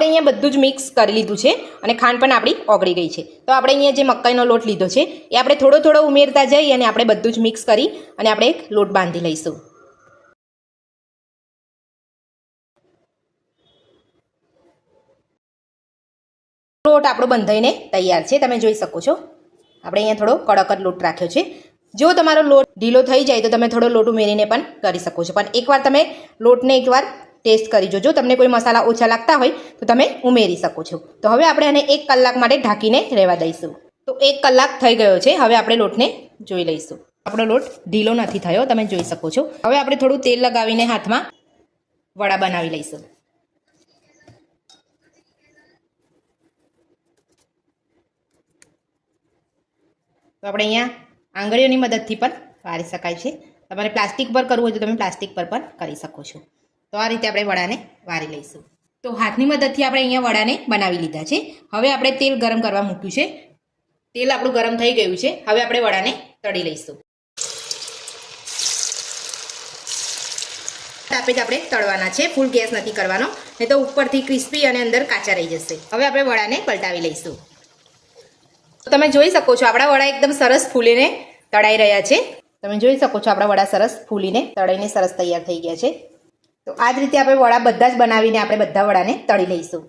આપણે અહીંયા બધું જ મિક્સ કરી લીધું છે અને ખાંડ પણ આપણી ઓગળી ગઈ છે. તો આપણે અહીંયા જે મકાઈનો લોટ લીધો છે, એ આપણે થોડો થોડો ઉમેરતા જઈ અને આપણે બધું જ મિક્સ કરી અને આપણે એક લોટ બાંધી લઈશું. લોટ આપણો બંધાઈને તૈયાર છે, તમે જોઈ શકો છો. આપણે અહીંયા થોડો કડક જ લોટ રાખ્યો છે. જો તમારો લોટ ઢીલો થઈ જાય તો તમે થોડો લોટ ઉમેરીને પણ કરી શકો છો. પણ એકવાર તમે લોટને એકવાર ટેસ્ટ કરી જોજો. તમને કોઈ મસાલા ઓછા લાગતા હોય, તો તમે ઉમેરી શકો છો. તો હવે આપણે આને એક કલાક માટે ઢાંકીને રહેવા દઈશું. તો એક કલાક થઈ ગયો છે. હવે આપણે લોટને જોઈ લઈશું. આપણો લોટ ઢીલો નથી થયો, તમે જોઈ શકો છો. હવે આપણે થોડું તેલ લગાવીને હાથમાં વડા બનાવી લઈશું. તો આપણે અહીંયા આંગળીઓની મદદથી પણ વારી શકાય છે. તમારે પ્લાસ્ટિક પર કરવું હોય તો તમે પ્લાસ્ટિક પર પણ કરી શકો છો. તો આ રીતે આપણે વડાને વારી લઈશું. તો હાથની મદદથી આપણે અહીંયા વડાને બનાવી લીધા છે. હવે આપણે તેલ ગરમ કરવા મૂક્યું છે. તેલ આપણું ગરમ થઈ ગયું છે. હવે આપણે વડાને તળી લઈશું. તાપે જ આપણે તળવાના છે. ફૂલ ગેસ નથી કરવાનો. નહીં તો ઉપરથી ક્રિસ્પી અને અંદર કાચા રહી જશે. હવે આપણે વડાને પલટાવી લઈશું. તો તમે જોઈ શકો છો, આપણા વડા એકદમ સરસ ફૂલીને તળાઈ રહ્યા છે. તમે જોઈ શકો છો, આપણા વડા સરસ ફૂલીને તળાઈને સરસ તૈયાર થઈ ગયા છે. તો આ જ રીતે આપણે વડા બધા જ બનાવીને આપણે બધા વડાને તળી લઈશું.